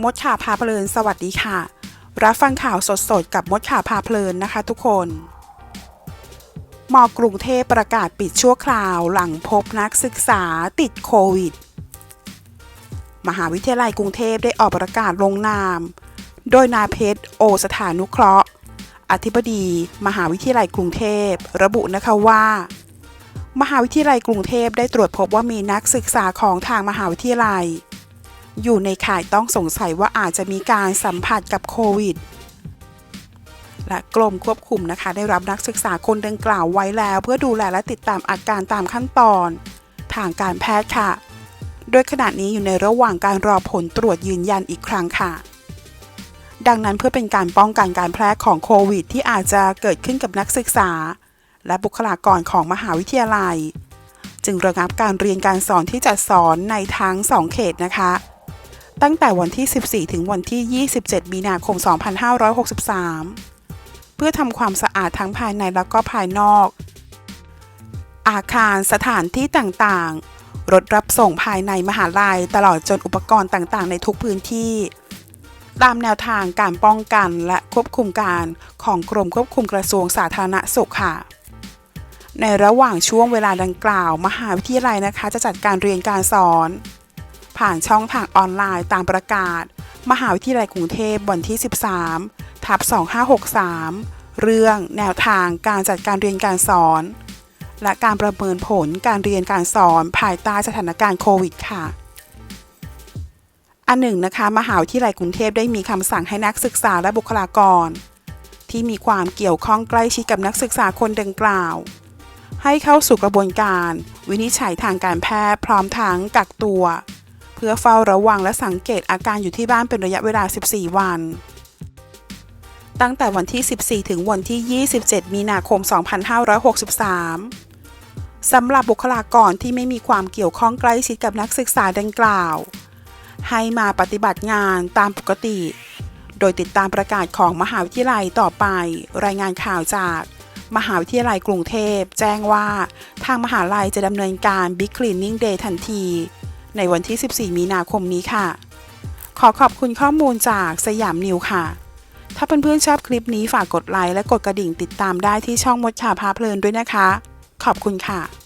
มดข่าวพาเพลินสวัสดีค่ะ รับฟังข่าวสดๆ กับมดข่าวพาเพลินนะคะทุกคนมอกรุงเทพประกาศปิดชั่วคราวหลังพบนักศึกษาติดโควิด มหาวิทยาลัยกรุงเทพได้ออกประกาศลงนาม โดยนายเพชรโอสถานุเคราะห์ อธิบดี มหาวิทยาลัยกรุงเทพระบุนะคะว่า มหาวิทยาลัยกรุงเทพได้ตรวจพบว่ามีนักศึกษาของทางมหาวิทยาลัย อยู่ในข่ายต้องสงสัยว่าอาจจะมีการสัมผัสกับโควิด และกรมควบคุมนะคะ ได้รับนักศึกษาคนดังกล่าวไว้แล้ว เพื่อดูแลและติดตามอาการตามขั้นตอน ทางการแพทย์ค่ะ โดยขณะนี้อยู่ในระหว่างการรอผลตรวจยืนยันอีกครั้งค่ะดังนั้นเพื่อเป็นการป้องกันการแพร่ของโควิด ที่อาจจะเกิดขึ้นกับนักศึกษา และบุคลากรของมหาวิทยาลัย จึงระงับการเรียนการสอนที่จะสอนในทั้ง 2 เขตนะคะ ตั้งแต่วันที่ 14 ถึงวันที่ 27 มีนาคม 2563 เพื่อทำความสะอาดทั้งภายในแล้วก็ภายนอก อาคารสถานที่ต่างๆ รถรับส่งภายในมหาลัยตลอดจนอุปกรณ์ต่างๆ ในทุกพื้นที่ ตามแนวทางการป้องกันและควบคุมการของกรมควบคุมกระทรวงสาธารณสุขค่ะในระหว่างช่วงเวลาดังกล่าว มหาวิทยาลัยนะคะ จะจัดการเรียนการสอน ผ่านช่องทางออนไลน์ตามประกาศ มหาวิทยาลัยกรุงเทพวันที่ 13 ทับ 2563 เรื่องแนวทางการจัดการเรียนการสอน และการประเมินผลการเรียนการสอนภายใต้สถานการณ์โควิดค่ะอันหนึ่งนะคะ มหาวิทยาลัยกรุงเทพได้มีคำสั่งให้นักศึกษาและบุคลากร ที่มีความเกี่ยวข้องใกล้ชิดกับนักศึกษาคนดังกล่าว ให้เข้าสู่กระบวนการ วินิจฉัยทางการแพทย์พร้อมทั้งกักตัว พื่อเฝ้าระวังและสังเกตอาการอยู่ที่บ้านเป็นระยะเวลา 14 วัน ตั้งแต่วันที่ 14 ถึงวันที่ 27 มีนาคม 2563 สำหรับบุคลากรที่ไม่มีความเกี่ยวข้องใกล้ชิดกับนักศึกษาดังกล่าว ให้มาปฏิบัติงานตามปกติ โดยติดตามประกาศของมหาวิทยาลัยต่อไป รายงานข่าวจากมหาวิทยาลัยกรุงเทพ แจ้งว่าทางมหาลัยจะดำเนินการ Big Cleaning Day ทันที ในวันที่ 14 มีนาคมนี้ค่ะ ขอขอบคุณข้อมูลจากสยามนิวค่ะ ถ้าเพื่อนๆชอบคลิปนี้ฝากกดไลค์และกดกระดิ่งติดตามได้ที่ช่องมดข่าวพาเพลินด้วยนะคะ ขอบคุณค่ะ